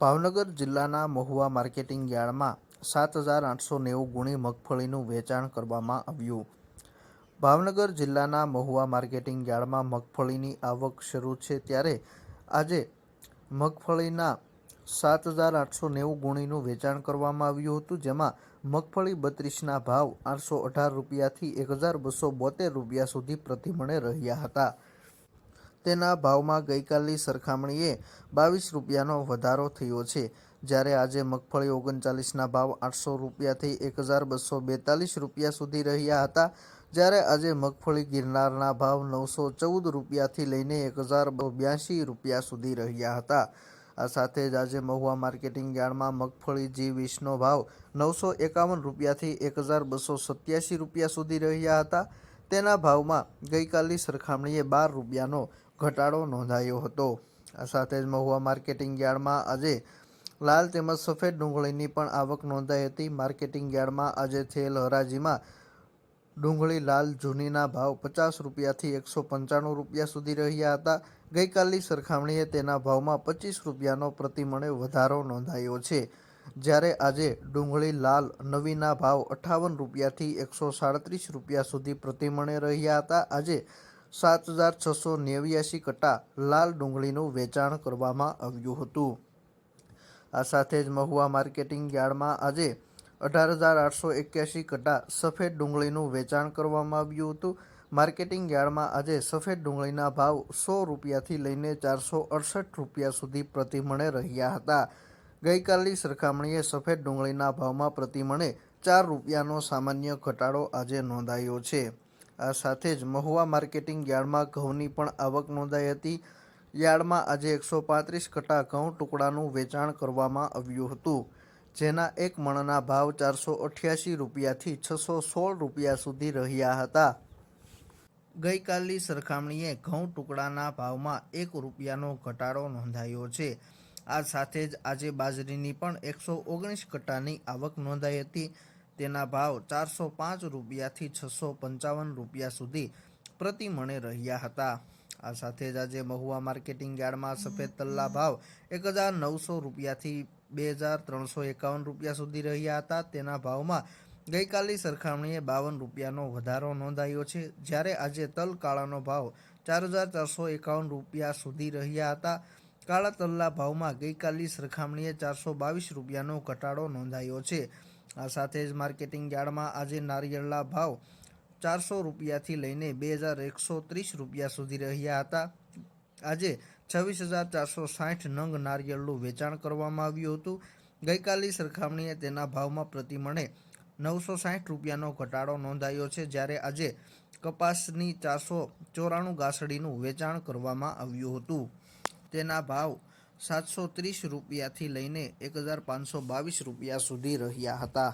ભાવનગર જિલ્લાના મહુવા માર્કેટિંગ યાર્ડમાં સાત હજાર આઠસો નેવું ગુણી મગફળીનું વેચાણ કરવામાં આવ્યું. ભાવનગર જિલ્લાના મહુવા માર્કેટિંગ યાર્ડમાં મગફળીની આવક શરૂ છે ત્યારે આજે મગફળીના સાત હજાર આઠસો નેવું ગુણીનું વેચાણ કરવામાં આવ્યું હતું, જેમાં મગફળી બત્રીસના ભાવ આઠસો અઢાર રૂપિયાથી એક હજાર બસો બોતેર રૂપિયા સુધી પ્રતિમણે રહ્યા હતા. તેના ભાવમાં ગઈકાલની સરખામણીએ બાવીસ રૂપિયાનો વધારો થયો છે. જ્યારે આજે મગફળી ઓગણચાલીસના ભાવ આઠસો રૂપિયાથી એક હજાર બસો બેતાલીસ રૂપિયા સુધી રહ્યા હતા. જ્યારે આજે મગફળી ગિરનારના ભાવ નવસો ચૌદ રૂપિયાથી લઈને એક હજાર બ્યાસી રૂપિયા સુધી રહ્યા હતા. આ સાથે જ આજે મહુવા માર્કેટિંગ યાર્ડમાં મગફળી જી વીસનો ભાવ નવસો એકાવન રૂપિયાથી એક હજાર બસો સત્યાસી રૂપિયા સુધી રહ્યા હતા. તેના ભાવમાં ગઈકાલની સરખામણીએ બાર રૂપિયાનો ઘટાડો નોંધાયો હતો. આ સાથે જ મહુવા માર્કેટિંગ યાર્ડમાં આજે લાલ તેમજ સફેદ ડુંગળીની પણ આવક નોંધાઈ હતી. માર્કેટિંગ યાર્ડમાં આજે થયેલ હરાજીમાં ડુંગળી લાલ જૂનીના ભાવ પચાસ રૂપિયાથી એકસો પંચાણું રૂપિયા સુધી રહ્યા હતા. ગઈકાલની સરખામણીએ તેના ભાવમાં પચીસ રૂપિયાનો પ્રતિમણે વધારો નોંધાયો છે. જ્યારે આજે ડુંગળી લાલ નવીના ભાવ અઠ્ઠાવન રૂપિયાથી એકસો સાડત્રીસ રૂપિયા સુધી પ્રતિમણે રહ્યા હતા. આજે સાત હજાર છસો નેવ્યાસી કટા લાલ ડુંગળીનું વેચાણ કરવામાં આવ્યું હતું. આ સાથે જ મહુવા માર્કેટિંગ યાર્ડમાં આજે અઢાર હજાર આઠસો એક્યાસી કટા સફેદ ડુંગળીનું વેચાણ કરવામાં આવ્યું હતું. માર્કેટિંગ યાર્ડમાં આજે સફેદ ડુંગળીના ભાવ સો રૂપિયાથી લઈને ચારસો અડસઠ રૂપિયા સુધી પ્રતિમણે રહ્યા હતા. ગઈકાલની સરખામણીએ સફેદ ડુંગળીના ભાવમાં પ્રતિમણે ચાર રૂપિયાનો સામાન્ય ઘટાડો આજે નોંધાયો છે. આ સાથે જ મહુવા માર્કેટિંગ યાર્ડમાં ઘઉંની પણ આવક નોંધાઈ હતી. યાર્ડમાં આજે એકસો પાંત્રીસ કટા ઘઉં ટુકડાનું વેચાણ કરવામાં આવ્યું હતું, જેના એક મણના ભાવ ચારસો અઠ્યાસી રૂપિયાથી છસો સોળ રૂપિયા સુધી રહ્યા હતા. ગઈકાલની સરખામણીએ ઘઉં ટુકડાના ભાવમાં એક રૂપિયાનો ઘટાડો નોંધાયો છે. આ સાથે જ આજે બાજરીની પણ એકસો ઓગણીસ કટ્ટાની આવક નોંધાઈ હતી. તેના ભાવ ચારસો પાંચ રૂપિયાથી છસો પંચાવન રૂપિયા સુધી પ્રતિ મણે રહ્યા હતા. આ સાથે જ આજે મહુવા માર્કેટિંગ યાર્ડમાં સફેદ તલના ભાવ એક હજાર નવસો રૂપિયાથી બે હજાર ત્રણસો એકાવન રૂપિયા સુધી રહ્યા હતા. તેના ભાવમાં ગઈકાલની સરખામણીએ બાવન રૂપિયાનો વધારો નોંધાયો છે. જ્યારે આજે તલ કાળાનો ભાવ ચાર હજાર ચારસો એકાવન રૂપિયા સુધી રહ્યા હતા. કાળા તલના ભાવમાં ગઈકાલની સરખામણીએ ચારસો બાવીસ રૂપિયાનો ઘટાડો નોંધાયો છે. આ સાથે જ માર્કેટિંગ યાર્ડમાં આજે નારિયેળના ભાવ ચારસો રૂપિયાથી લઈને બે હજાર એકસો ત્રીસ રૂપિયા સુધી રહ્યા હતા. આજે છવ્વીસ હજાર ચારસો સાઠ નંગ નારિયેળનું વેચાણ કરવામાં આવ્યું હતું. ગઈકાલની સરખામણીએ તેના ભાવમાં પ્રતિમણે નવસો સાઠ રૂપિયાનો ઘટાડો નોંધાયો છે, જ્યારે આજે કપાસની ચારસો ચોરાણું ગાસડીનું વેચાણ કરવામાં આવ્યું હતું. તેના ભાવ સાતસો ત્રીસ રૂપિયાથી લઈને એક હજાર પાંચસો બાવીસ રૂપિયા સુધી રહ્યા હતા.